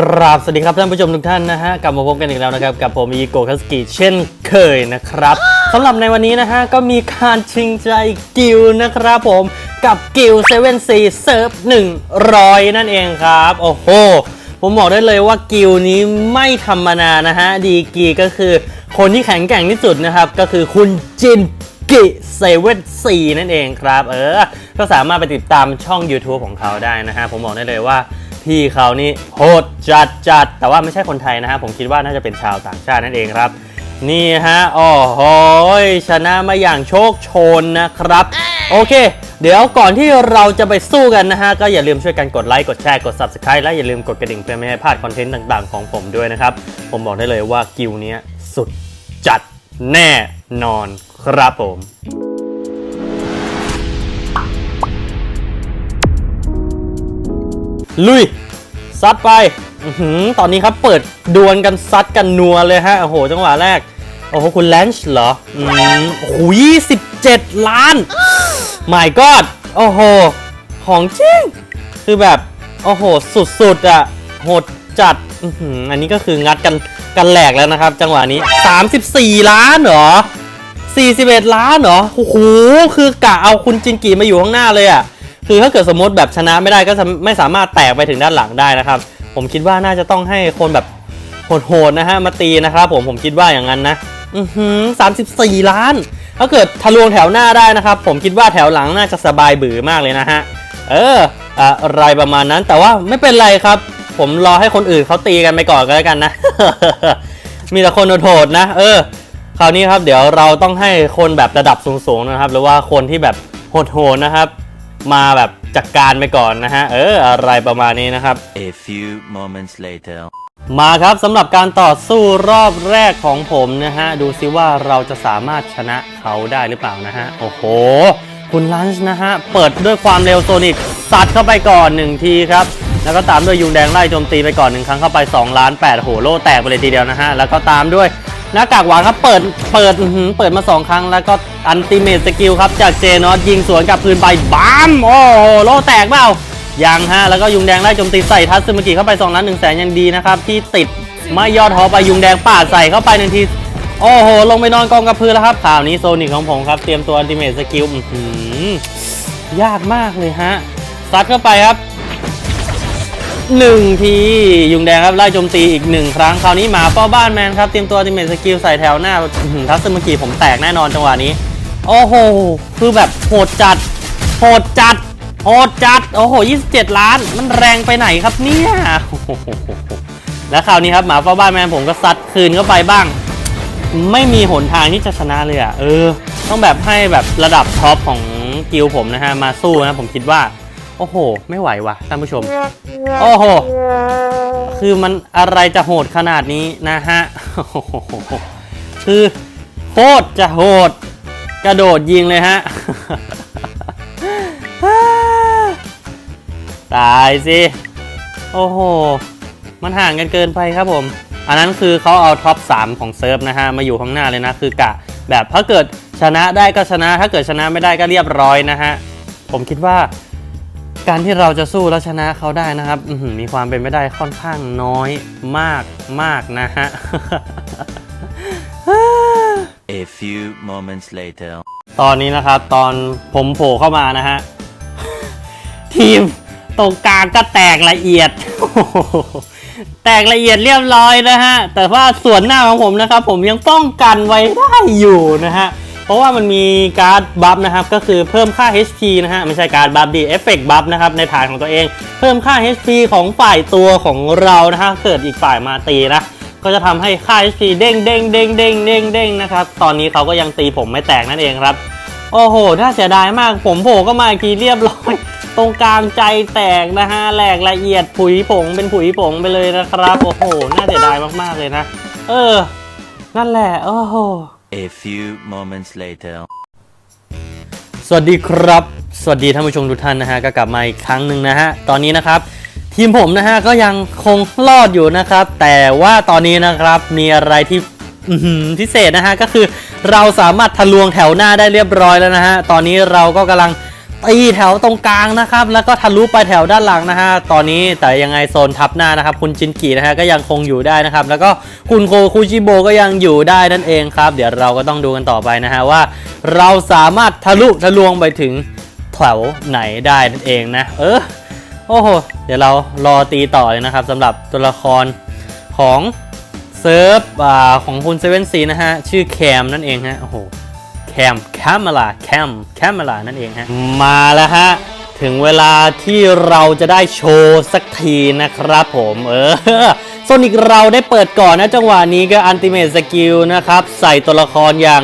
กราบสวัสดีครับท่านผู้ชมทุกท่านนะฮะกลับมาพบกันอีกแล้วนะครับ กับผมอีโกคัสกิเช่นเคยนะครับสำหรับในวันนี้นะฮะก็มีการชิงใจกิลนะครับผมกับกิลเซเว่นซีเซิร์ฟ100นั่นเองครับ โอ้โห ผมบอกได้เลยว่ากิลนี้ไม่ธรรมดานะฮะ ดีกีก็คือคนที่แข็งแกร่งที่สุดนะครับ ก็คือคุณจินกิเซเว่นซีนั่นเองครับ เออ ก็สามารถไปติดตามช่อง YouTube ของเขาได้นะฮะ ผมบอกได้เลยว่า พี่เขานี่โหดจัดจัดแต่ว่าไม่ใช่คนไทยนะฮะผมคิดว่าน่าจะเป็นชาวต่างชาตินั่นเองครับ นี่ฮะโอ้โหชนะมาอย่างโชคโชนนะครับ โอเค เดี๋ยวก่อนที่เราจะไปสู้กันนะฮะ ก็อย่าลืมช่วยกันกดไลค์กดแชร์กด Subscribe และอย่าลืมกดกระดิ่งเพื่อไม่ให้พลาดคอนเทนต์ต่างๆของผมด้วยนะครับ ผมบอกได้เลยว่ากิลเนี้ยสุดจัดแน่นอนครับผม ลุย ซัดไปอืตอนนี้ครับเปิดดวลกันซัดกันนัวเลยฮะ โอ้โห จังหวะแรก โอ้โห คุณแลนช์เหรอ อืมโอ้ยี่สิบเจ็ดล้าน my god โอ้โห ของจริง คือแบบ โอ้โห สุดๆอะโหดจัดอืออันนี้ก็คืองัดกันกันแหลกแล้วนะครับ จังหวะนี้ 34 ล้านเหรอ 41 ล้านเหรอ โอ้โห คือกะเอาคุณจินกีมาอยู่ข้างหน้าเลยอะ คือถ้าเกิดสมมติแบบชนะไม่ได้ก็จะไม่สามารถแตกไปถึงด้านหลังได้นะครับ ผมคิดว่าน่าจะต้องให้คนแบบโหดๆนะฮะมาตีนะครับผมผมคิดว่าอย่างนั้นนะอือหือ34ล้าน ถ้าเกิดทะลวงแถวหน้าได้นะครับ ผมคิดว่าแถวหลังน่าจะสบายบือมากเลยนะฮะเอออะไรประมาณนั้นแต่ว่าไม่เป็นไรครับ ผมรอให้คนอื่นเขาตีกันไปก่อนก็แล้วกันนะ มีแต่คนโหดๆนะ เออ คราวนี้ครับเดี๋ยวเราต้องให้คนแบบระดับสูงๆนะครับ หรือว่าคนที่แบบโหดๆนะครับ มาแบบจัดการไปก่อนนะฮะ เออ อะไรประมาณนี้นะครับ A few moments later. มาครับสำหรับการต่อสู้รอบแรกของผมนะฮะ ดูซิว่าเราจะสามารถชนะเขาได้หรือเปล่านะฮะ โอ้โห คุณลันช์นะฮะ เปิดด้วยความเร็วโซนิกสัดเข้าไปก่อนหนึ่งทีครับ แล้วก็ตามด้วยยุงแดงไล่โจมตีไปก่อนหนึ่งครั้งเข้าไป2ล้าน8โหโล่แตกไปเลยทีเดียวนะฮะ แล้วก็ตามด้วย หน้ากากหวานครับเปิดเปิดเปิดมา 2 ครั้งแล้วก็อันติเมตสกิลครับ จากเจนอสยิงสวนกับคืนไปบัมโอ้โหโล่แตกเปล่ายังฮะ แล้วก็ยุงแดงไล่โจมตีใส่ทัศซึมกิเข้าไป 2 ล้าน1แสนยังดีนะครับ ที่ติดไม่ยอดหอไปยุงแดงป่าใส่เข้าไปหนึ่งที โอ้โห ลงไปนอนกองกับพื้นแล้วครับข่าวนี้โซนิกของผมครับ เตรียมตัวอันติเมตสกิลยากมากเลยฮะซัดเข้าไปครับ หนึ่งทียุงแดงครับไล่โจมตีอีกหนึ่งครั้งคราวนี้หมาเฝ้าบ้านแมนครับเตรียมตัวติเมตสกิลใส่แถวหน้าทัศซึมากิผมแตกแน่นอนจังหวะนี้ โอ้โห คือแบบโหดจัดโหดจัดโหดจัด โอ้โห 27 ล้าน มันแรงไปไหนครับเนี่ยแล้วคราวนี้ครับหมาเฝ้าบ้านแมนผมก็ซัดคืนเข้าไปบ้าง ไม่มีหนทางที่จะชนะเลยอะเออ ต้องแบบให้แบบระดับท็อปของกิลผมนะฮะมาสู้นะผมคิดว่า โอ้โห ไม่ไหวว่ะท่านผู้ชม โอ้โห คือมันอะไรจะโหดขนาดนี้นะฮะโอ้โหคือโคตรจะโหด กระโดดยิงเลยฮะ ตายสิ โอ้โห มันห่างกันเกินไปครับผม อันนั้นคือเขาเอาท็อป 3 ของเซิร์ฟนะฮะ มาอยู่ข้างหน้าเลยนะ คือกะ แบบถ้าเกิดชนะได้ก็ชนะ ถ้าเกิดชนะไม่ได้ก็เรียบร้อยนะฮะ ผมคิดว่า การที่เราจะสู้แล้วชนะเขาได้นะครับอื้อหือมีความเป็นไปได้ค่อนข้างน้อยมากมากนะฮะ A few moments later. ตอนนี้นะครับตอนผมโผล่เข้ามานะฮะ ทีมตรงกลางก็แตกละเอียด แตกละเอียดเรียบร้อยนะฮะ แต่ว่าส่วนหน้าของผมนะครับ ผมยังป้องกันไว้ได้อยู่นะฮะเพ ราะว่ามันมีการ์ดบัฟนะครับก็คือเพิ่มค่า HP นะฮะไม่ใช่การ์ดบัฟดีเอฟเฟกต์บัฟนะครับในฐานของตัวเอง เพิ่มค่า HP ของฝ่ายตัวของเรานะฮะเกิดอีกฝ่ายมาตีนะก็จะทำให้ค่า HP เด้งเด้งเด้งเด้งเด้งเด้งนะครับตอนนี้เขาก็ยังตีผมไม่แตกนั่นเองครับ โอ้โหน่าเสียดายมากผมโผล่ก็มาอีกทีเรียบร้อยตรงกลางใจแตกนะฮะแหลกละเอียดผุยผงเป็นผุยผงไปเลยนะครับ โอ้โหน่าเสียดายมากๆเลยนะ เออ นั่นแหละ โอ้โห A few moments later. สวัสดีครับ สวัสดีท่านผู้ชมทุกท่านนะฮะก็กลับมาอีกครั้งหนึ่งนะฮะ ตอนนี้นะครับ ทีมผมนะฮะก็ยังคงรอดอยู่นะครับ แต่ว่าตอนนี้นะครับมีอะไรที่อื้อหือพิเศษนะฮะก็คือเราสามารถทะลวงแถวหน้าได้เรียบร้อยแล้วนะฮะ ตอนนี้เราก็กำลัง ตีแถวตรงกลางนะครับ แล้วก็ทะลุไปแถวด้านหลังนะฮะ ตอนนี้แต่ยังไงโซนทับหน้านะครับ คุณจินกินะฮะก็ยังคงอยู่ได้นะครับ แล้วก็คุณโคคุชิโบก็ยังอยู่ได้นั่นเองครับ เดี๋ยวเราก็ต้องดูกันต่อไปนะฮะว่า เราสามารถทะลุทะลวงไปถึงแถวไหนได้นั่นเองนะ เออ โอ้โห เดี๋ยวเรารอตีต่อเลยนะครับสำหรับตัวละครของเซิร์ฟของคุณเซเว่นซีนะฮะ ชื่อแคมนั่นเองฮะ โอ้โห แคมแคมเมลาแคมแคมเมลานั่นเองฮะ มาแล้วฮะ ถึงเวลาที่เราจะได้โชว์สักทีนะครับผมเออโซนิกเราได้เปิดก่อนนะจังหวะนี้ก็อันติเม e สกิลนะครับ ใส่ตัวละครอย่าง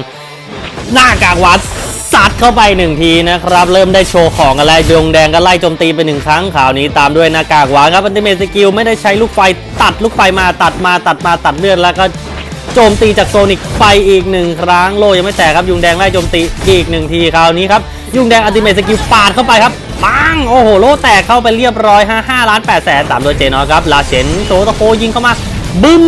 หน้ากากวานสัดเข้าไปหนึ่งทีนะครับ เริ่มได้โชว์ของอะไรดวงแดงก็ไล่โจมตีไปหนึ่งครั้งข่าวนี้ตามด้วยหน้ากากหวานครับอันติเม e สกิลไม่ได้ใช้ลูกไฟตัดลูกไฟมาตัดมาตัดมาตัดเลือดแล้วก็ โจมตีจากโซนิกไปอีกหนึ่งครั้งโลยังไม่แตกครับยุงแดงไล่โจมตีอีกหนึ่งทีคราวนี้ครับยุงแดงอัลติเมทสกิลปาดเข้าไปครับปังโอ้โหโลแตกเข้าไปเรียบร้อยฮะ5ล้าน8แสนตามโดยเจนอครับลาเชนโชตะโคยิงเข้ามาบึ้ม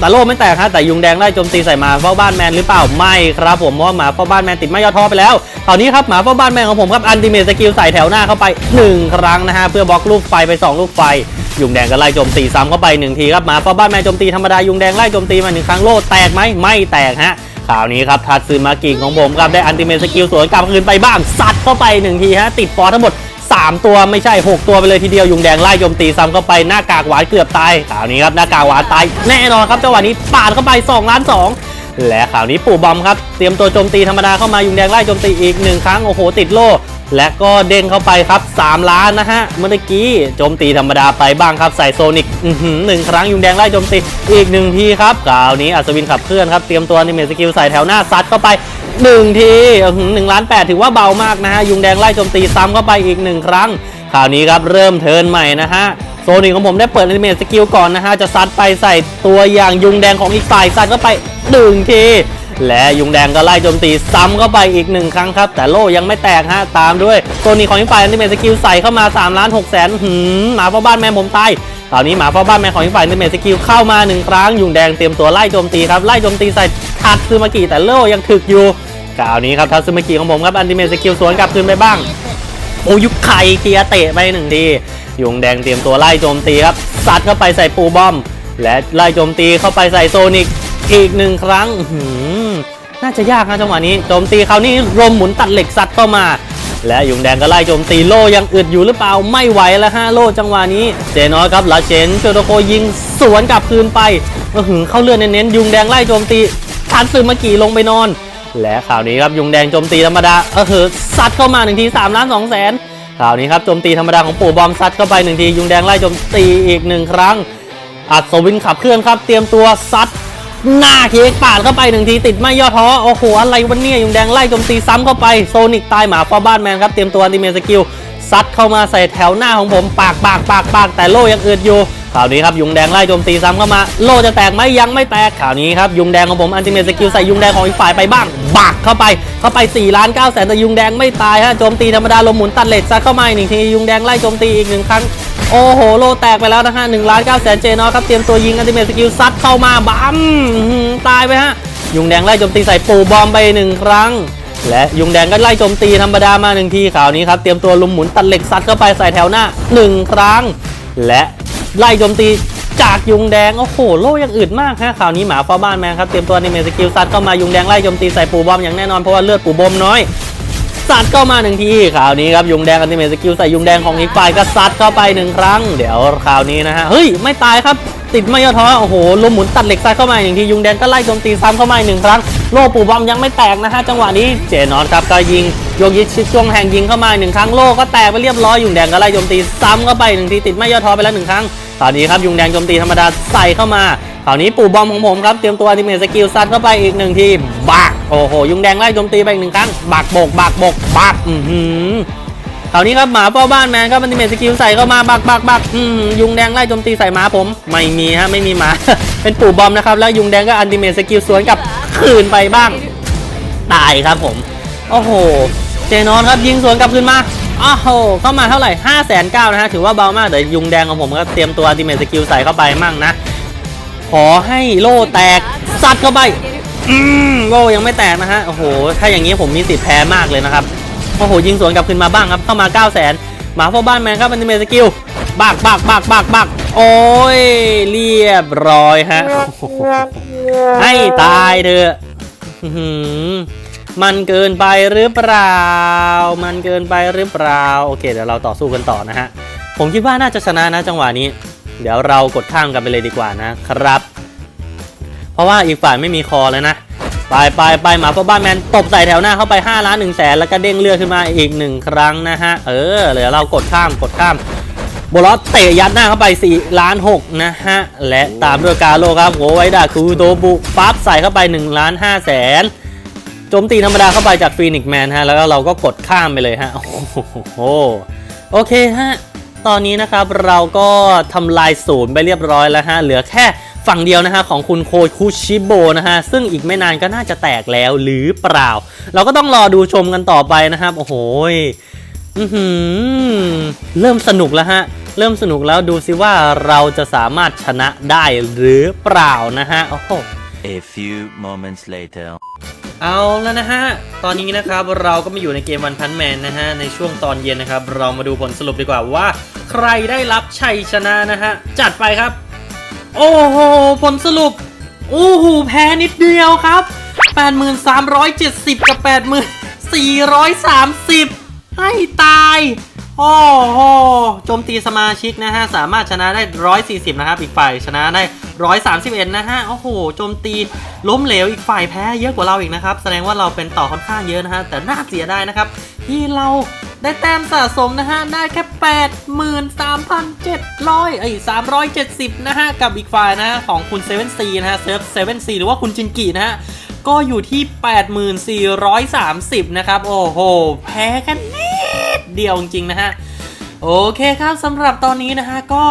แต่โลไม่แตกฮะแต่ยุงแดงไล่โจมตีใส่มาเฝ้าบ้านแมนหรือเปล่าไม่ครับผมเพราะหมาเฝ้าบ้านแมนติดไม่ยอดทอไปแล้วคราวนี้ครับหมาเฝ้าบ้านแมนของผมครับอันติเมทสกิลใส่แถวหน้าเข้าไปหนึ่งครั้งนะฮะเพื่อบล็อกลูกไฟไปสองลูกไฟ ยุงแดงก็ไล่โจมตีซ้ำเข้าไปหนึ่งทีครับหมาเฝ้าบ้านแมนโจมตีธรรมดายุงแดงไล่โจมตีมาหนึ่งครั้งโลแตกไหมไม่แตกฮะคราวนี้ครับทัตซึมากิของผมครับได้อันติเมทสกิลสวนกลับคืนไปบ้างซัดเข้าไปหนึ่งทีฮะติดฟอทั้งหมด3 ตัวไม่ใช่ 6 ตัวไปเลยทีเดียวยุงแดงไล่โจมตีซ้ำเข้าไปหน้ากากหวานเกือบตายคราวนี้ครับหน้ากากหวานตายแน่นอนครับจังหวะนี้ปาดเข้าไป2ล้าน2และข่าวนี้ปู่บอมครับเตรียมตัวโจมตีธรรมดาเข้ามายุงแดงไล่โจมตีอีกหนึ่งครั้งโอ้โหติดโล่ และก็เด้งเข้าไปครับ 3 ล้านนะฮะ เมื่อกี้โจมตีธรรมดาไปบ้างครับ ใส่โซนิกหนึ่งครั้งยุงแดงไล่โจมตีอีกหนึ่งทีครับคราวนี้อัศวินขับเคลื่อนครับเตรียมตัวนิเมสกิลใส่แถวหน้าซัดเข้าไปหนึ่งทีหนึ่งล้านแปดถือว่าเบามากนะฮะ ยุงแดงไล่โจมตีซ้ำเข้าไปอีกหนึ่งครั้งคราวนี้ครับเริ่มเทิร์นใหม่นะฮะโซนิกของผมได้เปิดนิเมสกิลก่อนนะฮะจะซัดไปใส่ตัวอย่างยุงแดงของอีกฝ่ายซัดเข้าไปหนึ่งที และยุงแดงก็ไล่โจมตีซ้ำเข้าไปอีกหนึ่งครั้งครับ แต่โล่ยังไม่แตกฮะตามด้วยโซนิกของอีกฝ่ายอนิเมตสกิลใส่เข้ามา3ล้าน6แสนหืมหมาเฝ้าบ้านแม่ผมตายคราวนี้หมาเฝ้าบ้านแม่ของอีกฝ่ายอนิเมตสกิลเข้ามาหนึ่งครั้งยุงแดงเตรียมตัวไล่โจมตีครับไล่โจมตีใส่ทัดซึมากิแต่โล่ยังถึกอยู่คราวนี้ครับทัตซึมากิของผมครับอันติเมทสกิลสวนกลับคืนไปบ้างโอยุคไข่เกียเตะไปหนึ่งทียุงแดงเตรียมตัวไล่โจมตีครับซัดเข้าไปใส่ปูบอม และไล่โจมตีเข้าไปใส่โซนิก อีกหนึ่งครั้งหือน่าจะยากนะจังหวะนี้โจมตีคราวนี้รมหมุนตัดเหล็กซัดเข้ามา และยุงแดงก็ไล่โจมตีโลยังอึดอยู่หรือเปล่าไม่ไหวแล้วฮะโลจังหวะนี้เจนอครับลาเชนโจโตโคยิงสวนกลับคืนไปอื้อหือเข้าเลือดเน้นๆยุงแดงไล่โจมตีทันซึมากิลงไปนอน และข่าวนี้ครับยุงแดงโจมตีธรรมดาเออเหอซัดเข้ามาหนึ่งที3ล้าน2แสนข่าวนี้ครับโจมตีธรรมดาของปู่บอมซัดเข้าไปหนึ่งทียุงแดงไล่โจมตีอีกหนึ่งครั้งอัศวินขับเคลื่อนครับ เตรียมตัวซัด หน้าเค้กปาดเข้าไปหนึ่งทีติดไม่ย่อท้อโอ้โหอะไรวันนี้ยุงแดงไล่โจมตีซ้ำเข้าไปโซนิกตายหมาฟ้าบ้านแมนครับเตรียมตัวอันติเมสกิลซัดเข้ามาใส่แถวหน้าของผมปากปากปากปากแต่โล่ยังเอืดอยู่ข่าวนี้ครับยุงแดงไล่โจมตีซ้ำเข้ามา โล่จะแตกไหมยังไม่แตกข่าวนี้ครับยุงแดงของผมอันติเมสกิลใส่ยุงแดงของอีกฝ่ายไปบ้างบักเข้าไปเข้าไป4ล้าน9แสนแต่ยุงแดงไม่ตายฮะโจมตีธรรมดาลมหมุนตัดเหล็กซัดเข้ามาอีกหนึ่งทียุงแดงไล่โจมตีอีกหนึ่งครั้ง โอ้โห โลแตกไปแล้วนะฮะ1ล้าน9แสนเจนอครับ เตรียมตัวยิงอันติเมทสกิลซัดเข้ามาบัมตายไปฮะ ยุงแดงไล่โจมตีใส่ปูบอมไปหนึ่งครั้ง และยุงแดงก็ไล่โจมตีธรรมดามาหนึ่งทีข่าวนี้ครับ เตรียมตัวลุมหมุนตัดเหล็กซัดเข้าไปใส่แถวหน้า1ครั้ง และไล่โจมตีจากยุงแดง โอ้โห โลยังอึดมากฮะข่าวนี้หมาเฝ้าบ้านแมนครับ เตรียมตัวในเมสกิลซัดเข้ามายุงแดงไล่โจมตีใส่ปูบอมอย่างแน่นอนเพราะว่าเลือดปูบอมน้อย ซัดเข้ามาหนึ่งทีข่าวนี้ครับยุงแดงอันติเมทสกิลใส่ยุงแดงของอีกฝ่ายก็ซัดเข้าไปหนึ่งครั้ง เดี๋ยวคราวนี้นะฮะเฮ้ยไม่ตายครับติดไม่ย่อท้อโอ้โหลมหมุนตัดเหล็กซัดเข้ามาอย่างทียุงแดงก็ไล่โจมตีซ้ำเข้ามาหนึ่งครั้งโล่ปูบอมยังไม่แตกนะฮะจังหวะนี้เจนอนครับก็ยิงโยกยิชิดช่วงแห่งยิงเข้ามาหนึ่งครั้งโล่ก็แตกไปเรียบร้อยยุงแดงก็ไล่โจมตีซ้ำเข้าไปหนึ่งทีติดไม่ย่อท้อไปแล้วหนึ่งครั้งตอนนี้ครับยุงแดงโจมตีธรรมดาใส่เข้ามา คราวนี้ปู่บอมของผมครับ เตรียมตัวอันติเมทสกิลซัดเข้าไปอีกหนึ่งทีบักโอ้โห ยุงแดงไล่โจมตีไปอีกหนึ่งครั้งบักบกบักบกบักอือหือคราวนี้ครับหมาเฝ้าบ้านแมนครับมันติเมทสกิลใส่เข้ามาบักบักบักอืมยุงแดงไล่โจมตีใส่หมาผม ไม่มีฮะไม่มีหมา เป็นปู่บอมนะครับแล้วยุงแดงก็อันติเมทสกิลสวนกลับคืนไปบ้าง ตายครับผม โอ้โห เจนอนครับยิงสวนกลับคืนมาอ้าวโหเข้ามาเท่าไหร่5้าแสนเก้านะฮะถือว่าเบามากเดี๋ยวยุงแดงของผมก็เตรียมตัวอันติเมทสกิลใส่เข้าไปมั่งนะ ขอให้โล่แตกซัดเข้าไปอืมโล่ยังไม่แตกนะฮะโอ้โหถ้าอย่างนี้ผมมีสิทธิ์แพ้มากเลยนะครับโอ้โหยิงสวนกลับขึ้นมาบ้างครับเข้ามา 9 0 0 0 0นหมาพ่อบ้านแมนครับอันติเมสกิลบักบักบักบักบักโอ้ยเรียบร้อยฮะให้ตายเถอะอื้อหือมันเกินไปหรือเปล่า มันเกินไปหรือเปล่า โอเค เดี๋ยวเราต่อสู้กันต่อนะฮะ ผมคิดว่าน่าจะชนะนะจังหวะนี้ เดี๋ยวเรากดข้ามกันไปเลยดีกว่านะครับ เพราะว่าอีกฝ่ายไม่มีคอแล้วนะไปไปไปหมาพ่อบ้านแมนตบใส่แถวหน้าเข้าไป 5 ล้าน1แสนแล้วก็เด้งเลือดขึ้นมาอีกหนึ่งครั้งนะฮะ เออเดี๋ยวเรากดข้ามกดข้ามโบลอสเตะยัดหน้าเข้าไป4ล้าน6นะฮะ และตามด้วยกาโลครับโหไวดาคูโตบุปั๊บใส่เข้าไป1ล้าน5แสนโจมตีธรรมดาเข้าไปจากฟีนิกแมนฮะ แล้วเราก็กดข้ามไปเลยฮะ โอ้โหโอเคฮะ ตอนนี้นะครับเราก็ทำลายศูนย์ไปเรียบร้อยแล้วฮะเหลือแค่ฝั่งเดียวนะฮะของคุณโคคุชิโบนะฮะซึ่งอีกไม่นานก็น่าจะแตกแล้วหรือเปล่า เราก็ต้องรอดูชมกันต่อไปนะครับโอ้โหเริ่มสนุกแล้วฮะ เริ่มสนุกแล้วดูซิว่าเราจะสามารถชนะได้หรือเปล่านะฮะโอ้โห A few moments later. เอาแล้วนะฮะ ตอนนี้นะครับเราก็มาอยู่ในเกมวันพันแมนนะฮะ ในช่วงตอนเย็นนะครับ เรามาดูผลสรุปดีกว่าว่า ใครได้รับชัยชนะนะฮะ จัดไปครับ โอ้โห ผลสรุป โอ้โห แพ้นิดเดียวครับ 8370 กับ 8430 ให้ตาย โอ้โหโจมตีสมาชิกนะฮะ สามารถชนะได้ 140 นะครับ อีกฝ่ายชนะได้ 131 นะฮะ โอ้โห โจมตีล้มเหลวอีกฝ่ายแพ้เยอะกว่าเราอีกนะครับ แสดงว่าเราเป็นต่อค่อนข้างเยอะนะฮะ แต่น่าเสียไดายนะครับ ที่เราได้แต้มสะสมนะฮะ ได้แค่ 83,700เอ้ย370 นะฮะ กับอีกฝ่ายนะฮะ ของคุณ 7C นะฮะ เซิร์ฟ 7C หรือว่าคุณจินกินะฮะ ก็อยู่ที่ 8430 นะครับ โอ้โห แพ้กันนิด เดียวจริงๆนะฮะ โอเคครับสำหรับตอนนี้นะฮะก็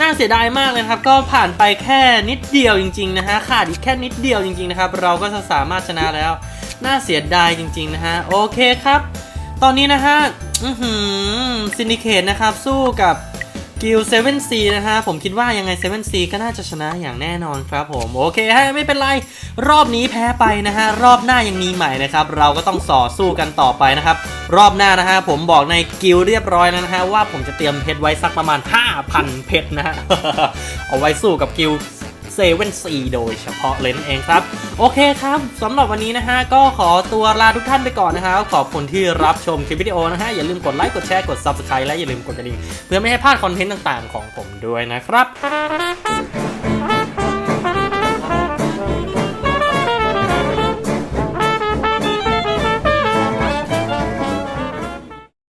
น่าเสียดายมากเลยครับ ก็ผ่านไปแค่นิดเดียวจริงๆนะฮะขาดอีกแค่นิดเดียวจริงๆนะครับ เราก็จะสามารถชนะแล้ว น่าเสียดายจริง ๆ นะฮะ โอเคครับ ตอนนี้นะฮะซินดิเคตนะครับสู้กับ กิลเซเว่นซีนะฮะ ผมคิดว่ายังไงเซเว่นซีก็น่าจะชนะอย่างแน่นอนครับผม โอเคฮะไม่เป็นไร รอบนี้แพ้ไปนะฮะ รอบหน้ายังมีใหม่นะครับ เราก็ต้องส่อสู้กันต่อไปนะครับ รอบหน้านะฮะ ผมบอกในกิลเรียบร้อยแล้วนะฮะ ว่าผมจะเตรียมเพชรไว้สักประมาณ 5,000 เพชรนะฮะ เอาไว้สู้กับกิล เซเว่นซีโดยเฉพาะเลนั่นเองครับ โอเคครับสำหรับวันนี้นะฮะ ก็ขอตัวลาทุกท่านไปก่อนนะครับ ขอบคุณที่รับชมคลิปวิดีโอนะฮะ อย่าลืมกดไลค์กดแชร์กด Subscribe และอย่าลืมกดกระดิ่งเพื่อไม่ให้พลาดคอนเทนต์ต่างๆ ของผมด้วยนะครับ